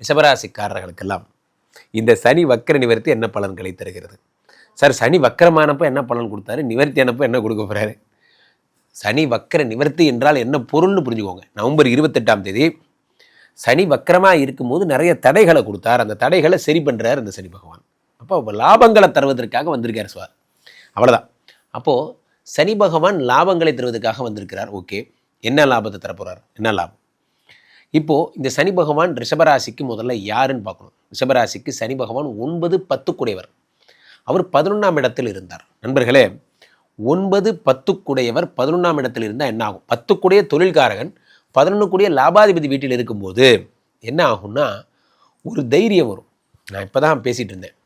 ரிஷபராசிக்காரர்களுக்கெல்லாம் இந்த சனி வக்கர நிவர்த்தி என்ன பலன்களை தருகிறது? சார் சனி வக்கரமானப்போ என்ன பலன் கொடுத்தாரு? நிவர்த்தி ஆனப்போ என்ன கொடுக்க போகிறாரு சனி வக்கர நிவர்த்தி என்றால் என்ன பொருள்னு புரிஞ்சுக்கோங்க. நவம்பர் இருபத்தெட்டாம் தேதி சனி வக்கரமாக இருக்கும்போது நிறைய தடைகளை கொடுத்தார். அந்த தடைகளை சரி பண்ணுறார் இந்த சனி பகவான். அப்போ லாபங்களை தருவதற்காக வந்திருக்கார் சார் அவ்வளோதான் அப்போது சனி பகவான் லாபங்களை தருவதற்காக வந்திருக்கிறார். ஓகே. என்ன லாபத்தை தரப்போகிறார் என்ன லாபம்? இப்போது இந்த சனி பகவான் ரிஷபராசிக்கு முதல்ல யாருன்னு பார்க்கணும். ரிஷபராசிக்கு சனி பகவான் ஒன்பது பத்துக்குடையவர். அவர் பதினொன்றாம் இடத்தில் இருந்தார். நண்பர்களே ஒன்பது பத்துக்குடையவர் பதினொன்றாம் இடத்தில் இருந்தால் என்ன ஆகும்? பத்துக்குடைய தொழில்காரகன் பதினொன்று கூடிய லாபாதிபதி வீட்டில் இருக்கும்போது என்ன ஆகும்னா ஒரு தைரியம் வரும். நான் இப்போ தான் பேசிகிட்டு இருந்தேன்.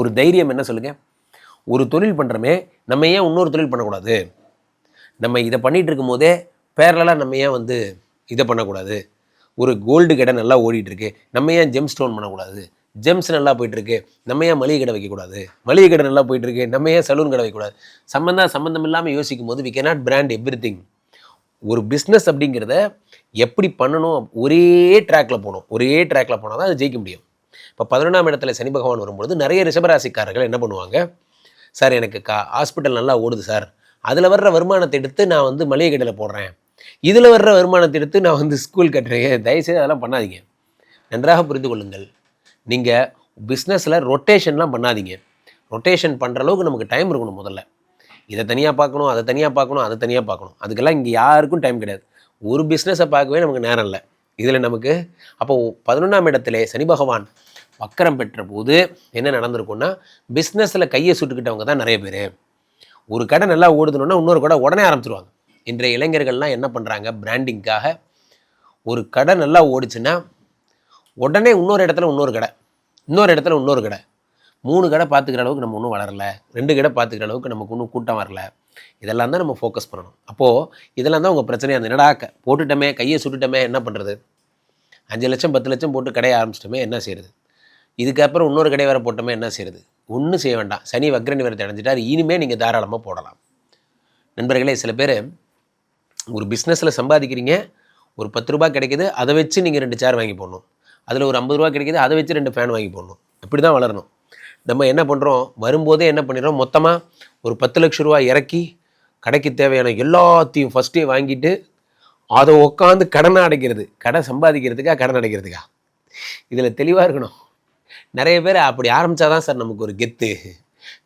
ஒரு தைரியம் என்ன சொல்லுங்கள் ஒரு தொழில் பண்ணுறோமே நம்ம ஏன் இன்னொரு தொழில் பண்ணக்கூடாது? நம்ம இதை பண்ணிகிட்டு இருக்கும்போதே பேரலாக நம்ம ஏன் வந்து இதை பண்ணக்கூடாது. ஒரு கோல்டு கடை நல்லா ஓடிட்டுருக்கு. நம்ம ஏன் ஜெம் ஸ்டோன் பண்ணக்கூடாது? ஜெம்ஸ் நல்லா போயிட்டுருக்கு. நம்ம ஏன் மளிகை கடை வைக்கக்கூடாது? மளிகை கடை நல்லா போயிட்டுருக்கு. நம்ம ஏன் சலூன் கடை வைக்கக்கூடாது? சம்மந்தம் சம்மந்தம் இல்லாமல் யோசிக்கும் போது we cannot brand everything ஒரு பிஸ்னஸ் அப்படிங்கிறத எப்படி பண்ணணும்? ஒரே ட்ராக்ல போகணும். ஒரே ட்ராக்ல போனால் தான் அது ஜெயிக்க முடியும். இப்போ பதினொன்றாம் இடத்துல சனி பகவான் வரும்பொழுது நிறைய ரிஷபராசிக்காரர்கள் என்ன பண்ணுவாங்க? சார் எனக்கு கா ஹாஸ்பிட்டல் நல்லா ஓடுது சார். அதில் வர்ற வருமானத்தை எடுத்து நான் வந்து மளிகை கடையில் போடுறேன். இதில் வர்ற வருமானத்தை எடுத்து நான் வந்து ஸ்கூல் கட்டுறேன். தயவுசெய்து அதெல்லாம் பண்ணாதீங்க. நன்றாக புரிந்து கொள்ளுங்கள். நீங்கள் பிஸ்னஸில் ரொட்டேஷன்லாம் பண்ணாதீங்க. ரொட்டேஷன் பண்ணுற அளவுக்கு நமக்கு டைம் இருக்கணும் முதல்ல. இதை தனியாக பார்க்கணும் அதை தனியாக பார்க்கணும் அதை தனியாக பார்க்கணும். அதுக்கெல்லாம் இங்கே யாருக்கும் டைம் கிடையாது. ஒரு பிஸ்னஸை பார்க்கவே நமக்கு நேரம் இல்லை. இதில் நமக்கு அப்போ பதினொன்றாம் இடத்துல சனி பகவான் வக்கரம் பெற்ற போது என்ன நடந்திருக்கும்னா பிஸ்னஸில் கையை சுட்டுக்கிட்டவங்க தான் நிறைய பேர். ஒரு கடை நல்லா ஓடுதுன்னா இன்னொரு கடை உடனே ஆரம்பிச்சிருவாங்க. இன்றைய இளைஞர்கள்லாம் என்ன பண்ணுறாங்க பிராண்டிங்க்காக ஒரு கடை நல்லா ஓடிச்சுன்னா உடனே இன்னொரு இடத்துல இன்னொரு கடை இன்னொரு இடத்துல இன்னொரு கடை. மூணு கடை பார்த்துக்கிற அளவுக்கு நம்ம ஒன்றும் வளரல ரெண்டு கடை பார்த்துக்கிற அளவுக்கு நமக்கு இன்னும் கூட்டம் வரல. இதெல்லாம் தான் நம்ம ஃபோக்கஸ் பண்ணணும். அப்போது இதெல்லாம் தான் உங்கள் பிரச்சனையாக இருந்தது. என்னடா போட்டுட்டோமே கையை சுட்டுட்டோமே என்ன பண்ணுறது அஞ்சு லட்சம் பத்து லட்சம் போட்டு கடையை ஆரம்பிச்சிட்டோமே என்ன செய்யுது இதுக்கப்புறம் இன்னொரு கடை வேறு போட்டோமே என்ன செய்யுது ஒன்றும் செய்ய வேண்டாம். சனி வக்ர நிவரத்தை அடைஞ்சிட்டார் இனிமேல் நீங்கள் தாராளமாக போடலாம். நண்பர்களே சில பேர் ஒரு பிஸ்னஸில் சம்பாதிக்கிறீங்க ஒரு பத்து ரூபா கிடைக்கிது அதை வச்சு நீங்கள் ரெண்டு சேர் வாங்கி போடணும். அதில் ஒரு ஐம்பது ரூபா கிடைக்கிது அதை வச்சு ரெண்டு ஃபேன் வாங்கி போடணும். இப்படி தான் வளரணும். நம்ம என்ன பண்ணுறோம் வரும்போதே என்ன பண்ணிடுறோம்? மொத்தமாக ஒரு பத்து லட்ச ரூபா இறக்கி கடைக்கு தேவையான எல்லாத்தையும் ஃபஸ்ட்டே வாங்கிட்டு அதை உட்காந்து கடனை அடைக்கிறது. கடை சம்பாதிக்கிறதுக்கா கடன் அடைக்கிறதுக்கா? இதில் தெளிவாக இருக்கணும். நிறைய பேர் அப்படி ஆரம்பித்தா தான் சார் நமக்கு ஒரு கெத்து.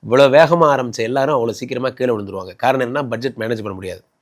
இவ்வளோ வேகமாக ஆரம்பித்த எல்லாரும் அவ்வளோ சீக்கிரமாக கீழே விழுந்துருவாங்க. காரணம் என்ன பட்ஜெட் மேனேஜ் பண்ண முடியாது.